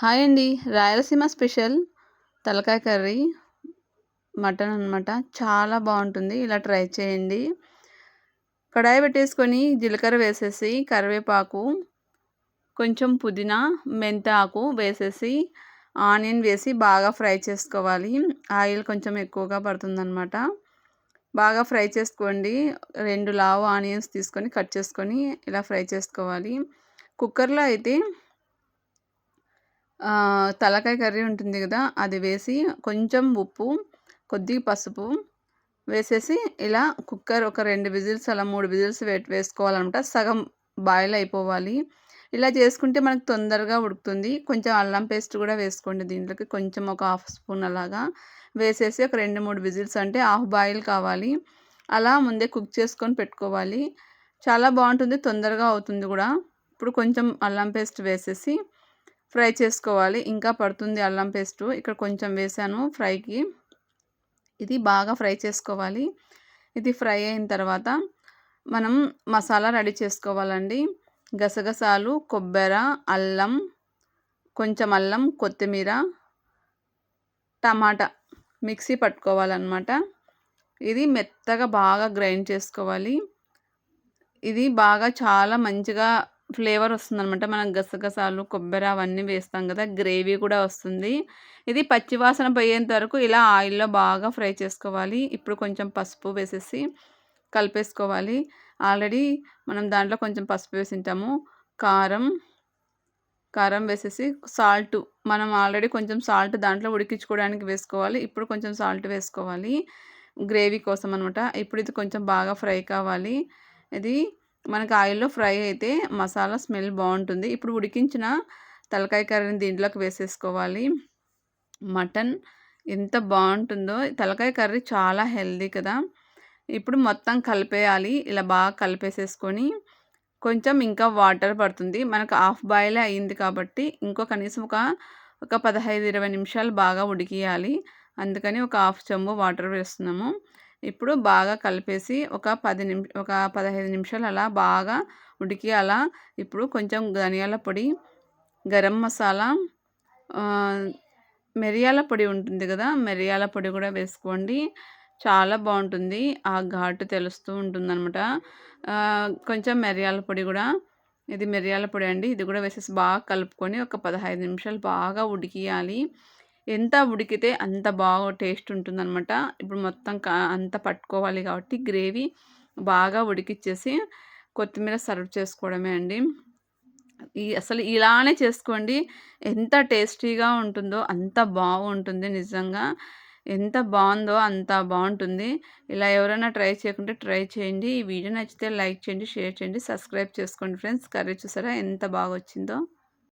Hi అండి. Rayalaseema special తలకాయ curry mutton అనమాట చాలా బాగుంటుంది. ఇలా ట్రై చేయండి. కడాయి పెట్టేసుకొని జీలకర్ర వేసేసి కరివేపాకు కొంచెం పుదీనా మెంతాకు వేసేసి ఆనియన్ వేసి బాగా ఫ్రై చేసుకోవాలి. ఆయిల్ కొంచెం ఎక్కువగా పడుతుందన్నమాట. బాగా ఫ్రై చేసుకోండి. రెండు లావు ఆనియన్స్ తీసుకొని కట్ చేసుకొని ఇలా ఫ్రై చేసుకోవాలి. కుక్కర్లో అయితే తలకాయ కర్రీ ఉంటుంది కదా అది వేసి కొంచెం ఉప్పు కొద్దిగా పసుపు వేసేసి ఇలా కుక్కర్ ఒక రెండు విజిల్స్ అలా మూడు విజిల్స్ వే వేసుకోవాలన్నమాట సగం బాయిల్ అయిపోవాలి. ఇలా చేసుకుంటే మనకు తొందరగా ఉడుకుతుంది. కొంచెం అల్లం పేస్ట్ కూడా వేసుకోండి దీంట్లోకి. కొంచెం ఒక హాఫ్ స్పూన్ అలాగా వేసేసి ఒక రెండు మూడు విజిల్స్ అంటే హాఫ్ బాయిల్ కావాలి. అలా ముందే కుక్ చేసుకొని పెట్టుకోవాలి. చాలా బాగుంటుంది తొందరగా అవుతుంది కూడా. ఇప్పుడు కొంచెం అల్లం పేస్ట్ వేసేసి ఫ్రై చేసుకోవాలి. ఇంకా పడుతుంది అల్లం పేస్టు. ఇక్కడ కొంచెం వేసాను ఫ్రైకి. ఇది బాగా ఫ్రై చేసుకోవాలి. ఇది ఫ్రై అయిన తర్వాత మనం మసాలా రెడీ చేసుకోవాలండి. గసగసాలు కొబ్బెర అల్లం కొంచెం అల్లం కొత్తిమీర టమాటా మిక్సీ పట్టుకోవాలన్నమాట. ఇది మెత్తగా బాగా గ్రైండ్ చేసుకోవాలి. ఇది బాగా చాలా మంచిగా ఫ్లేవర్ వస్తుందనమాట మనం గసగసాలు కొబ్బరి అవన్నీ వేస్తాం కదా గ్రేవీ కూడా వస్తుంది. ఇది పచ్చివాసన పోయేంత వరకు ఇలా ఆయిల్లో బాగా ఫ్రై చేసుకోవాలి. ఇప్పుడు కొంచెం పసుపు వేసేసి కలిపేసుకోవాలి. ఆల్రెడీ మనం దాంట్లో కొంచెం పసుపు వేసింటాము. కారం కారం వేసేసి సాల్ట్. మనం ఆల్రెడీ కొంచెం సాల్ట్ దాంట్లో ఉడికించుకోవడానికి వేసుకోవాలి. ఇప్పుడు కొంచెం సాల్ట్ వేసుకోవాలి. గ్రేవీ కోసం అనమాట ఇప్పుడు ఇది కొంచెం బాగా ఫ్రై కావాలి. ఇది మనకి ఆయిల్లో ఫ్రై అయితే మసాలా స్మెల్ బాగుంటుంది. ఇప్పుడు ఉడికించిన తలకాయ కర్రీని దీంట్లోకి వేసేసుకోవాలి. మటన్ ఎంత బాగుంటుందో తలకాయ కర్రీ చాలా హెల్దీ కదా. ఇప్పుడు మొత్తం కలిపేయాలి. ఇలా బాగా కలిపేసేసుకొని కొంచెం ఇంకా వాటర్ పడుతుంది. మనకు హాఫ్ బాయిల్ అయింది కాబట్టి ఇంకో కనీసం ఒక ఒక పదహైదు ఇరవై నిమిషాలు బాగా ఉడికియాలి. అందుకని ఒక హాఫ్ చెంబు వాటర్ వేస్తున్నాము. ఇప్పుడు బాగా కలిపేసి ఒక పది నిమి ఒక పదహైదు నిమిషాలు అలా బాగా ఉడికి అలా ఇప్పుడు కొంచెం ధనియాల పొడి గరం మసాలా మిరియాల పొడి ఉంటుంది కదా మిరియాల పొడి కూడా వేసుకోండి. చాలా బాగుంటుంది. ఆ ఘాటు తెలుస్తూ ఉంటుందన్నమాట. కొంచెం మిరియాల పొడి కూడా ఇది మిరియాల పొడి అండి ఇది కూడా వేసేసి బాగా కలుపుకొని ఒక పదహైదు నిమిషాలు బాగా ఉడికియాలి. ఎంత ఉడికితే అంత బాగా టేస్ట్ ఉంటుందన్నమాట ఇప్పుడు మొత్తం అంత పట్టుకోవాలి కాబట్టి గ్రేవీ బాగా ఉడికిచ్చేసి కొత్తిమీర సర్వ్ చేసుకోవడమే అండి. ఈ అసలు ఇలానే చేసుకోండి. ఎంత టేస్టీగా ఉంటుందో అంత బాగుంటుంది నిజంగా. ఎంత బాగుందో అంత బాగుంటుంది. ఇలా ఎవరైనా ట్రై చేయకుంటే ట్రై చేయండి. ఈ వీడియో నచ్చితే లైక్ చేయండి షేర్ చేయండి సబ్స్క్రైబ్ చేసుకోండి ఫ్రెండ్స్. కర్రీ చూసారా ఎంత బాగా వచ్చిందో